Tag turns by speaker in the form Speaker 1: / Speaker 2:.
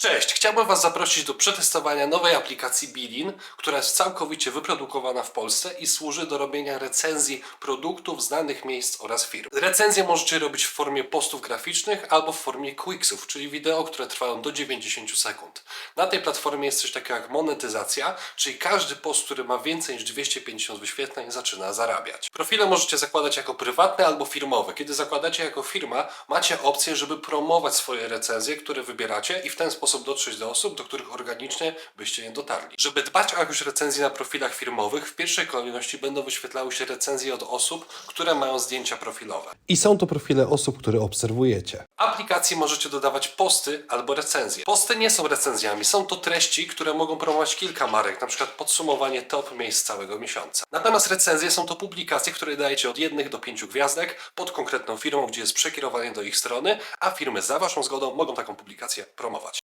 Speaker 1: Cześć, chciałbym Was zaprosić do przetestowania nowej aplikacji Bilin, która jest całkowicie wyprodukowana w Polsce i służy do robienia recenzji produktów znanych miejsc oraz firm. Recenzje możecie robić w formie postów graficznych albo w formie quicksów, czyli wideo, które trwają do 90 sekund. Na tej platformie jest coś takiego jak monetyzacja, czyli każdy post, który ma więcej niż 250 wyświetleń zaczyna zarabiać. Profile możecie zakładać jako prywatne albo firmowe. Kiedy zakładacie jako firma, macie opcję, żeby promować swoje recenzje, które wybieracie i w ten sposób dotrzeć do osób, do których organicznie byście nie dotarli. Żeby dbać o jakąś recenzję na profilach firmowych, w pierwszej kolejności będą wyświetlały się recenzje od osób, które mają zdjęcia profilowe. I są to profile osób, które obserwujecie. W aplikacji możecie dodawać posty albo recenzje. Posty nie są recenzjami, są to treści, które mogą promować kilka marek, na przykład podsumowanie top miejsc całego miesiąca. Natomiast recenzje są to publikacje, które dajecie od jednych do pięciu gwiazdek pod konkretną firmą, gdzie jest przekierowanie do ich strony, a firmy za waszą zgodą mogą taką publikację promować.